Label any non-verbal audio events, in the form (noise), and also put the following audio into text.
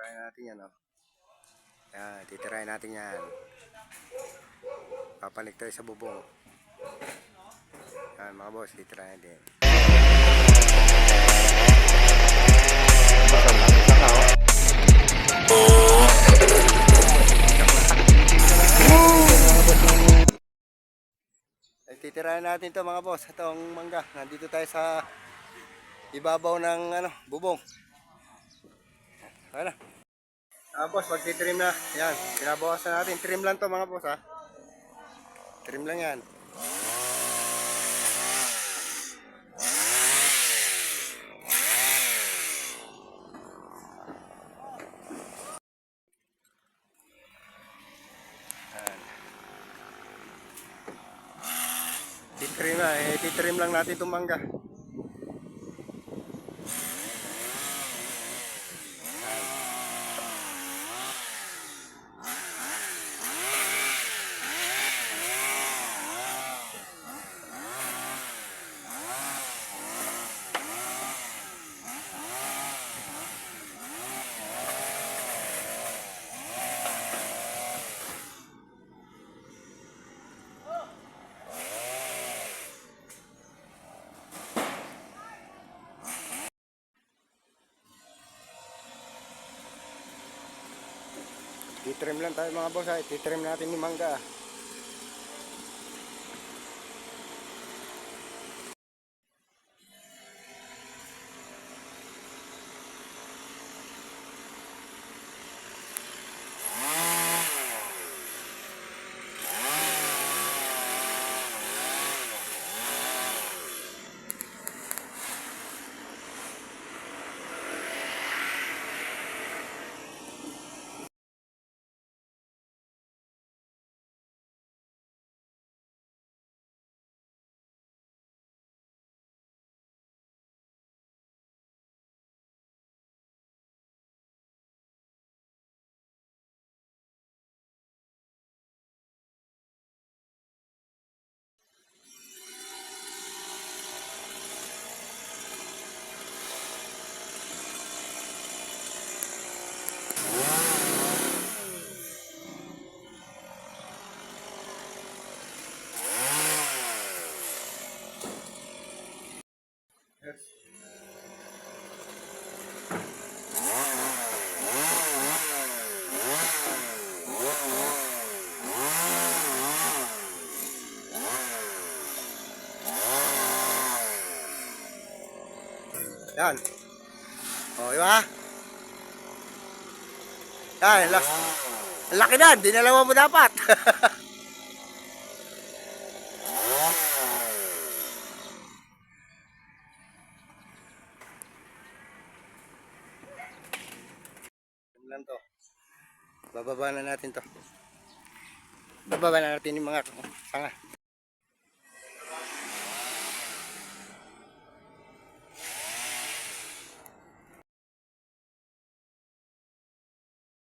Titirahin natin yan, oh. Yan, titirahin natin yan. Papanik tayo sa bubong. Yan, mga boss, titirahin. Ay, titirahin natin to mga boss. Itong mangga. Nandito tayo sa ibabaw ng ano, bubong. Ano? Ah, boss, magtitrim na. Yan, pinabawasan natin. Trim lang to mga boss ha. Trim lang. Yan. Titrim na. Eh, titrim lang natin itong mangga. Titrim lang tayo mga boss ha. Titrim natin yung mangga. Yan. O, di ba? Yan, la laki na. Dinalawa mo dapat. (laughs) lang to. Bababa na natin to. Bababa na natin yung mga sanga.